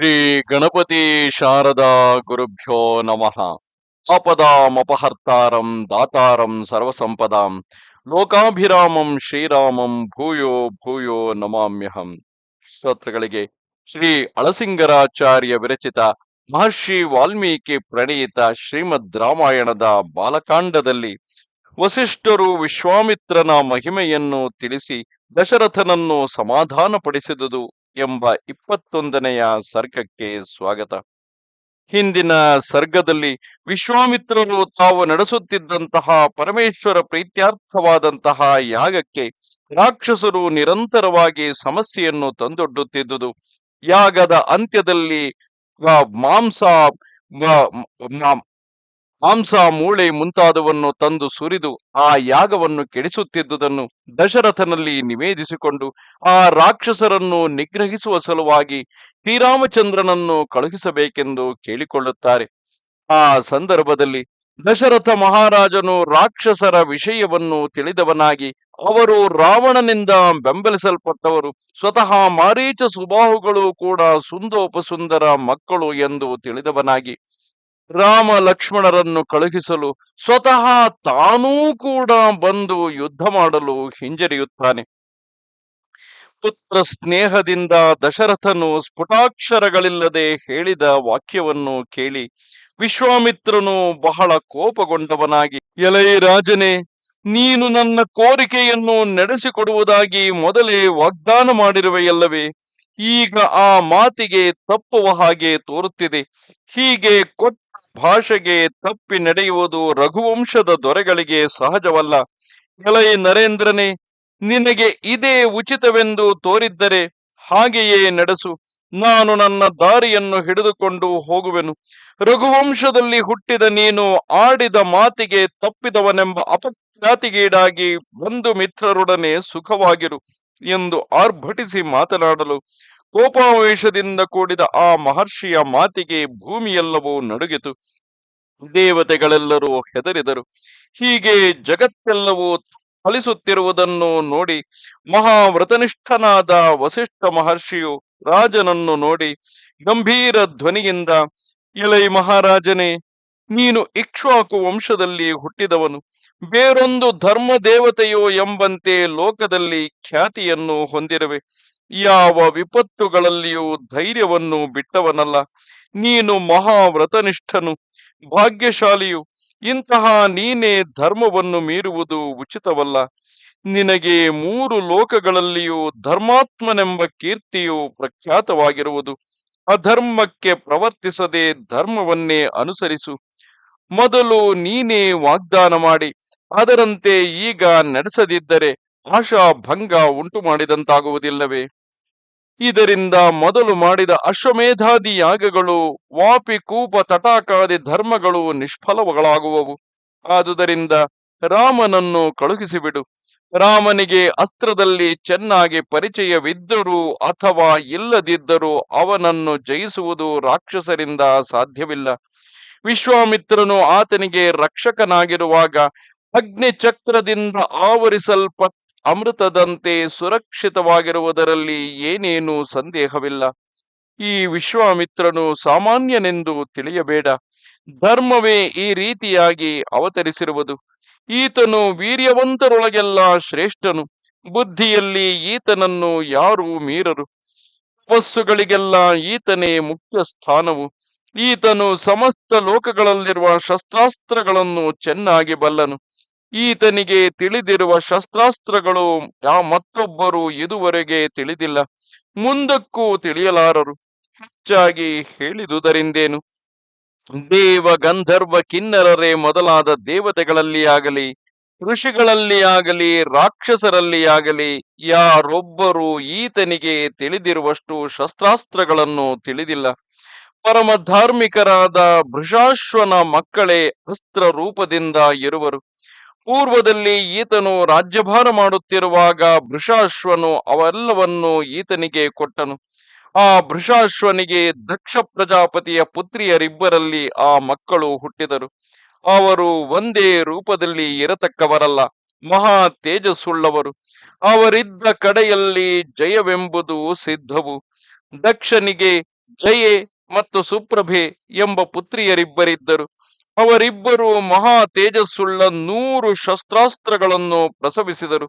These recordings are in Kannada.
ಶ್ರೀ ಗಣಪತಿ ಶಾರದಾ ಗುರುಭ್ಯೋ ನಮಃ. ಆಪದಾಮಪಹರ್ತಾರಂ ದಾತಾರಂ ಸರ್ವಸಂಪದಾಂ. ಲೋಕಾಭಿರಾಮಂ ಶ್ರೀರಾಮಂ ಭೂಯೋ ಭೂಯೋ ನಮಾಮ್ಯಹಂ. ಶ್ರೋತೃಗಳಿಗೆ ಶ್ರೀ ಅಳಸಿಂಗರಾಚಾರ್ಯ ವಿರಚಿತ ಮಹರ್ಷಿ ವಾಲ್ಮೀಕಿ ಪ್ರಣೀತ ಶ್ರೀಮದ್ ರಾಮಾಯಣದ ಬಾಲಕಾಂಡದಲ್ಲಿ ವಸಿಷ್ಠರು ವಿಶ್ವಾಮಿತ್ರನ ಮಹಿಮೆಯನ್ನು ತಿಳಿಸಿ ದಶರಥನನ್ನು ಸಮಾಧಾನಪಡಿಸಿದುದು ಎಂಬ ಇಪ್ಪತ್ತೊಂದನೆಯ ಸರ್ಗಕ್ಕೆ ಸ್ವಾಗತ. ಹಿಂದಿನ ಸರ್ಗದಲ್ಲಿ ವಿಶ್ವಾಮಿತ್ರರು ತಾವು ನಡೆಸುತ್ತಿದ್ದಂತಹ ಪರಮೇಶ್ವರ ಪ್ರೀತ್ಯಾರ್ಥವಾದಂತಹ ಯಾಗಕ್ಕೆ ರಾಕ್ಷಸರು ನಿರಂತರವಾಗಿ ಸಮಸ್ಯೆಯನ್ನು ತಂದೊಡ್ಡುತ್ತಿದ್ದುದು. ಯಾಗದ ಅಂತ್ಯದಲ್ಲಿ ಮಾಂಸ ಮಾಂಸ ಮೂಳೆ ಮುಂತಾದವನ್ನು ತಂದು ಸುರಿದು ಆ ಯಾಗವನ್ನು ಕೆಡಿಸುತ್ತಿದ್ದುದನ್ನು ದಶರಥನಲ್ಲಿ ನಿವೇದಿಸಿಕೊಂಡು ಆ ರಾಕ್ಷಸರನ್ನು ನಿಗ್ರಹಿಸುವ ಸಲುವಾಗಿ ಶ್ರೀರಾಮಚಂದ್ರನನ್ನು ಕಳುಹಿಸಬೇಕೆಂದು ಕೇಳಿಕೊಳ್ಳುತ್ತಾರೆ. ಆ ಸಂದರ್ಭದಲ್ಲಿ ದಶರಥ ಮಹಾರಾಜನು ರಾಕ್ಷಸರ ವಿಷಯವನ್ನು ತಿಳಿದವನಾಗಿ ಅವರು ರಾವಣನಿಂದ ಬೆಂಬಲಿಸಲ್ಪಟ್ಟವರು. ಸ್ವತಃ ಮಾರೀಚ ಸುಬಾಹುಗಳು ಕೂಡ ಸುಂದೋಪಸುಂದರ ಮಕ್ಕಳು ಎಂದು ತಿಳಿದವನಾಗಿ ರಾಮ ಲಕ್ಷ್ಮಣರನ್ನು ಕಳುಹಿಸಲು ಸ್ವತಃ ತಾನೂ ಕೂಡ ಬಂದು ಯುದ್ಧ ಮಾಡಲು ಹಿಂಜರಿಯುತ್ತಾನೆ. ಪುತ್ರ ಸ್ನೇಹದಿಂದ ದಶರಥನು ಸ್ಫುಟಾಕ್ಷರಗಳಿಲ್ಲದೆ ಹೇಳಿದ ವಾಕ್ಯವನ್ನು ಕೇಳಿ ವಿಶ್ವಾಮಿತ್ರನು ಬಹಳ ಕೋಪಗೊಂಡವನಾಗಿ, ಎಲೈ ರಾಜನೇ, ನೀನು ನನ್ನ ಕೋರಿಕೆಯನ್ನು ನಡೆಸಿಕೊಡುವುದಾಗಿ ಮೊದಲೇ ವಾಗ್ದಾನ ಮಾಡಿರುವೆಯಲ್ಲವೇ, ಈಗ ಆ ಮಾತಿಗೆ ತಪ್ಪುವ ಹಾಗೆ ತೋರುತ್ತಿದೆ. ಹೀಗೆ ಕೊಟ್ಟ ಭಾಷೆಗೆ ತಪ್ಪಿ ನಡೆಯುವುದು ರಘುವಂಶದ ದೊರೆಗಳಿಗೆ ಸಹಜವಲ್ಲ. ನರೇಂದ್ರನೇ, ನಿನಗೆ ಇದೇ ಉಚಿತವೆಂದು ತೋರಿದ್ದರೆ ಹಾಗೆಯೇ ನಡೆಸು. ನಾನು ನನ್ನ ದಾರಿಯನ್ನು ಹಿಡಿದುಕೊಂಡು ಹೋಗುವೆನು. ರಘುವಂಶದಲ್ಲಿ ಹುಟ್ಟಿದ ನೀನು ಆಡಿದ ಮಾತಿಗೆ ತಪ್ಪಿದವನೆಂಬ ಅಪಖ್ಯಾತಿಗೀಡಾಗಿ ಬಂಧು ಮಿತ್ರರೊಡನೆ ಸುಖವಾಗಿರು ಎಂದು ಆರ್ಭಟಿಸಿ ಮಾತನಾಡಲು ಕೋಪಾವೇಶದಿಂದ ಕೂಡಿದ ಆ ಮಹರ್ಷಿಯ ಮಾತಿಗೆ ಭೂಮಿಯೆಲ್ಲವೂ ನಡುಗಿತು. ದೇವತೆಗಳೆಲ್ಲರೂ ಹೆದರಿದರು. ಹೀಗೆ ಜಗತ್ತೆಲ್ಲವೂ ಫಲಿಸುತ್ತಿರುವುದನ್ನು ನೋಡಿ ಮಹಾವ್ರತನಿಷ್ಠನಾದ ವಸಿಷ್ಠ ಮಹರ್ಷಿಯು ರಾಜನನ್ನು ನೋಡಿ ಗಂಭೀರ ಧ್ವನಿಯಿಂದ, ಎಲೈ ಮಹಾರಾಜನೇ, ನೀನು ಇಕ್ಷ್ವಾಕು ವಂಶದಲ್ಲಿ ಹುಟ್ಟಿದವನು. ಬೇರೊಂದು ಧರ್ಮ ದೇವತೆಯೋ ಎಂಬಂತೆ ಲೋಕದಲ್ಲಿ ಖ್ಯಾತಿಯನ್ನು ಹೊಂದಿರುವೆ. ಯಾವ ವಿಪತ್ತುಗಳಲ್ಲಿಯೂ ಧೈರ್ಯವನ್ನು ಬಿಟ್ಟವನಲ್ಲ. ನೀನು ಮಹಾವ್ರತನಿಷ್ಠನು, ಭಾಗ್ಯಶಾಲಿಯು. ಇಂತಹ ನೀನೇ ಧರ್ಮವನ್ನು ಮೀರುವುದು ಉಚಿತವಲ್ಲ. ನಿನಗೆ ಮೂರು ಲೋಕಗಳಲ್ಲಿಯೂ ಧರ್ಮಾತ್ಮನೆಂಬ ಕೀರ್ತಿಯು ಪ್ರಖ್ಯಾತವಾಗಿರುವುದು. ಅಧರ್ಮಕ್ಕೆ ಪ್ರವರ್ತಿಸದೆ ಧರ್ಮವನ್ನೇ ಅನುಸರಿಸು. ಮೊದಲು ನೀನೇ ವಾಗ್ದಾನ ಮಾಡಿ, ಅದರಂತೆ ಈಗ ನಡೆಸದಿದ್ದರೆ ಆಶಾ ಭಂಗ ಉಂಟು ಮಾಡಿದಂತಾಗುವುದಿಲ್ಲವೇ ಇದರಿಂದ ಮೊದಲು ಮಾಡಿದ ಅಶ್ವಮೇಧಾದಿ ಯಾಗಗಳು, ವಾಪಿ ಕೂಪ ತಟಾಕಾದಿ ಧರ್ಮಗಳು ನಿಷ್ಫಲಗಳಾಗುವವು. ಆದುದರಿಂದ ರಾಮನನ್ನು ಕಳುಹಿಸಿಬಿಡು. ರಾಮನಿಗೆ ಅಸ್ತ್ರದಲ್ಲಿ ಚೆನ್ನಾಗಿ ಪರಿಚಯವಿದ್ದರೂ ಅಥವಾ ಇಲ್ಲದಿದ್ದರೂ ಅವನನ್ನು ಜಯಿಸುವುದು ರಾಕ್ಷಸರಿಂದ ಸಾಧ್ಯವಿಲ್ಲ. ವಿಶ್ವಾಮಿತ್ರನು ಆತನಿಗೆ ರಕ್ಷಕನಾಗಿರುವಾಗ ಅಗ್ನಿಚಕ್ರದಿಂದ ಆವರಿಸಲ್ಪಟ್ಟ ಅಮೃತದಂತೆ ಸುರಕ್ಷಿತವಾಗಿರುವುದರಲ್ಲಿ ಏನೇನೂ ಸಂದೇಹವಿಲ್ಲ. ಈ ವಿಶ್ವಾಮಿತ್ರನು ಸಾಮಾನ್ಯನೆಂದು ತಿಳಿಯಬೇಡ. ಧರ್ಮವೇ ಈ ರೀತಿಯಾಗಿ ಅವತರಿಸಿರುವುದು. ಈತನು ವೀರ್ಯವಂತರೊಳಗೆಲ್ಲ ಶ್ರೇಷ್ಠನು. ಬುದ್ಧಿಯಲ್ಲಿ ಈತನನ್ನು ಯಾರೂ ಮೀರರು. ತಪಸ್ಸುಗಳಿಗೆಲ್ಲ ಈತನೇ ಮುಖ್ಯ ಸ್ಥಾನವು. ಈತನು ಸಮಸ್ತ ಲೋಕಗಳಲ್ಲಿರುವ ಶಸ್ತ್ರಾಸ್ತ್ರಗಳನ್ನು ಚೆನ್ನಾಗಿ ಬಲ್ಲನು. ಈತನಿಗೆ ತಿಳಿದಿರುವ ಶಸ್ತ್ರಾಸ್ತ್ರಗಳು ಯಾ ಮತ್ತೊಬ್ಬರು ಇದುವರೆಗೆ ತಿಳಿದಿಲ್ಲ. ಮುಂದಕ್ಕೂ ತಿಳಿಯಲಾರರು. ಹೆಚ್ಚಾಗಿ ಹೇಳಿದುದರಿಂದೇನು? ದೇವ ಗಂಧರ್ವ ಕಿನ್ನರರೇ ಮೊದಲಾದ ದೇವತೆಗಳಲ್ಲಿ ಆಗಲಿ, ಋಷಿಗಳಲ್ಲಿ ಆಗಲಿ, ರಾಕ್ಷಸರಲ್ಲಿ ಆಗಲಿ, ಯಾರೊಬ್ಬರು ಈತನಿಗೆ ತಿಳಿದಿರುವಷ್ಟು ಶಸ್ತ್ರಾಸ್ತ್ರಗಳನ್ನು ತಿಳಿದಿಲ್ಲ. ಪರಮ ಧಾರ್ಮಿಕರಾದ ಭೃಷಾಶ್ವನ ಮಕ್ಕಳೇ ಅಸ್ತ್ರ ರೂಪದಿಂದ ಇರುವರು. ಪೂರ್ವದಲ್ಲಿ ಈತನು ರಾಜ್ಯಭಾರ ಮಾಡುತ್ತಿರುವಾಗ ಭೃಷಾಶ್ವನು ಅವೆಲ್ಲವನ್ನು ಈತನಿಗೆ ಕೊಟ್ಟನು. ಆ ಭೃಷಾಶ್ವನಿಗೆ ದಕ್ಷ ಪ್ರಜಾಪತಿಯ ಪುತ್ರಿಯರಿಬ್ಬರಲ್ಲಿ ಆ ಮಕ್ಕಳು ಹುಟ್ಟಿದರು. ಅವರು ಒಂದೇ ರೂಪದಲ್ಲಿ ಇರತಕ್ಕವರಲ್ಲ, ಮಹಾ ತೇಜಸ್ಸುಳ್ಳವರು. ಅವರಿದ್ದ ಕಡೆಯಲ್ಲಿ ಜಯವೆಂಬುದು ಸಿದ್ಧವು. ದಕ್ಷನಿಗೆ ಜಯೆ ಮತ್ತು ಸುಪ್ರಭೆ ಎಂಬ ಪುತ್ರಿಯರಿಬ್ಬರಿದ್ದರು. ಅವರಿಬ್ಬರು ಮಹಾ ತೇಜಸ್ಸುಳ್ಳ ನೂರು ಶಸ್ತ್ರಾಸ್ತ್ರಗಳನ್ನು ಪ್ರಸವಿಸಿದರು.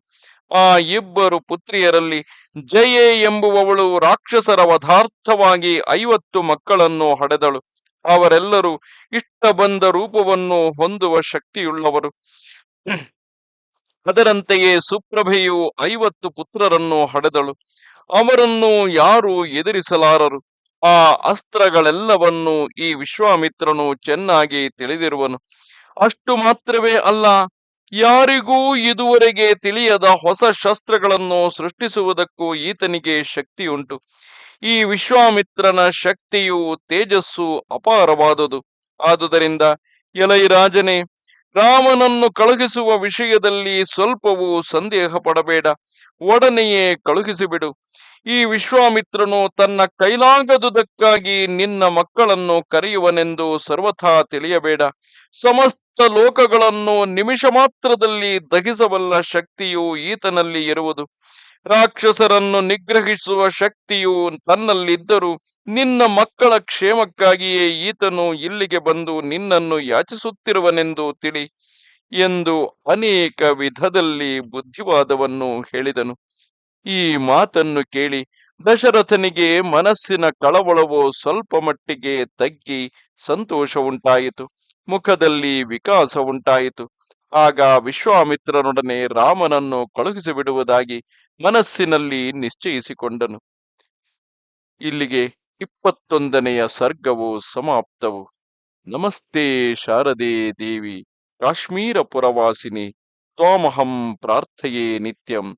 ಆ ಇಬ್ಬರು ಪುತ್ರಿಯರಲ್ಲಿ ಜಯೆ ಎಂಬುವವಳು ರಾಕ್ಷಸರ ವಧಾರ್ಥವಾಗಿ ಐವತ್ತು ಮಕ್ಕಳನ್ನು ಹಡೆದಳು. ಅವರೆಲ್ಲರೂ ಇಷ್ಟ ಬಂದ ರೂಪವನ್ನು ಹೊಂದುವ ಶಕ್ತಿಯುಳ್ಳವರು. ಅದರಂತೆಯೇ ಸುಪ್ರಭೆಯು ಐವತ್ತು ಪುತ್ರರನ್ನು ಹಡೆದಳು. ಅವರನ್ನು ಯಾರು ಎದುರಿಸಲಾರರು. ಆ ಅಸ್ತ್ರಗಳೆಲ್ಲವನ್ನು ಈ ವಿಶ್ವಾಮಿತ್ರನು ಚೆನ್ನಾಗಿ ತಿಳಿದಿರುವನು. ಅಷ್ಟು ಮಾತ್ರವೇ ಅಲ್ಲ, ಯಾರಿಗೂ ಇದುವರೆಗೆ ತಿಳಿಯದ ಹೊಸ ಶಸ್ತ್ರಗಳನ್ನು ಸೃಷ್ಟಿಸುವುದಕ್ಕೂ ಈತನಿಗೆ ಶಕ್ತಿಯುಂಟು. ಈ ವಿಶ್ವಾಮಿತ್ರನ ಶಕ್ತಿಯು ತೇಜಸ್ಸು ಅಪಾರವಾದುದು. ಆದುದರಿಂದ ಎಲೈ ರಾಜನೇ, ರಾಮನನ್ನು ಕಳುಹಿಸುವ ವಿಷಯದಲ್ಲಿ ಸ್ವಲ್ಪವೂ ಸಂದೇಹ ಪಡಬೇಡ ಒಡನೆಯೇ ಕಳುಹಿಸಿಬಿಡು. ಈ ವಿಶ್ವಾಮಿತ್ರನು ತನ್ನ ಕೈಲಾಗದುದಕ್ಕಾಗಿ ನಿನ್ನ ಮಕ್ಕಳನ್ನು ಕರೆಯುವನೆಂದು ಸರ್ವಥಾ ತಿಳಿಯಬೇಡ. ಸಮಸ್ತ ಲೋಕಗಳನ್ನು ನಿಮಿಷ ಮಾತ್ರದಲ್ಲಿ ದಹಿಸಬಲ್ಲ ಶಕ್ತಿಯು ಈತನಲ್ಲಿ ಇರುವುದು. ರಾಕ್ಷಸರನ್ನು ನಿಗ್ರಹಿಸುವ ಶಕ್ತಿಯು ತನ್ನಲ್ಲಿದ್ದರೂ ನಿನ್ನ ಮಕ್ಕಳ ಕ್ಷೇಮಕ್ಕಾಗಿಯೇ ಈತನು ಇಲ್ಲಿಗೆ ಬಂದು ನಿನ್ನನ್ನು ಯಾಚಿಸುತ್ತಿರುವನೆಂದು ತಿಳಿ ಎಂದು ಅನೇಕ ವಿಧದಲ್ಲಿ ಬುದ್ಧಿವಾದವನ್ನು ಹೇಳಿದನು. ಈ ಮಾತನ್ನು ಕೇಳಿ ದಶರಥನಿಗೆ ಮನಸ್ಸಿನ ಕಳವಳವು ಸ್ವಲ್ಪ ಮಟ್ಟಿಗೆ ತಗ್ಗಿ ಸಂತೋಷ ಉಂಟಾಯಿತು. ಮುಖದಲ್ಲಿ ವಿಕಾಸ ಉಂಟಾಯಿತು. ಆಗ ವಿಶ್ವಾಮಿತ್ರನೊಡನೆ ರಾಮನನ್ನು ಕಳುಹಿಸಿ ಬಿಡುವುದಾಗಿ ಮನಸ್ಸಿನಲ್ಲಿ ನಿಶ್ಚಯಿಸಿಕೊಂಡನು. ಇಲ್ಲಿಗೆ ಇಪ್ಪತ್ತೊಂದನೆಯ ಸರ್ಗವು ಸಮಾಪ್ತವು. ನಮಸ್ತೆ ಶಾರದೆ ದೇವಿ, ಕಾಶ್ಮೀರ ಪುರವಾಸಿನಿ, ತ್ವಾಮಹಂ ಪ್ರಾರ್ಥೆಯೇ ನಿತ್ಯಂ.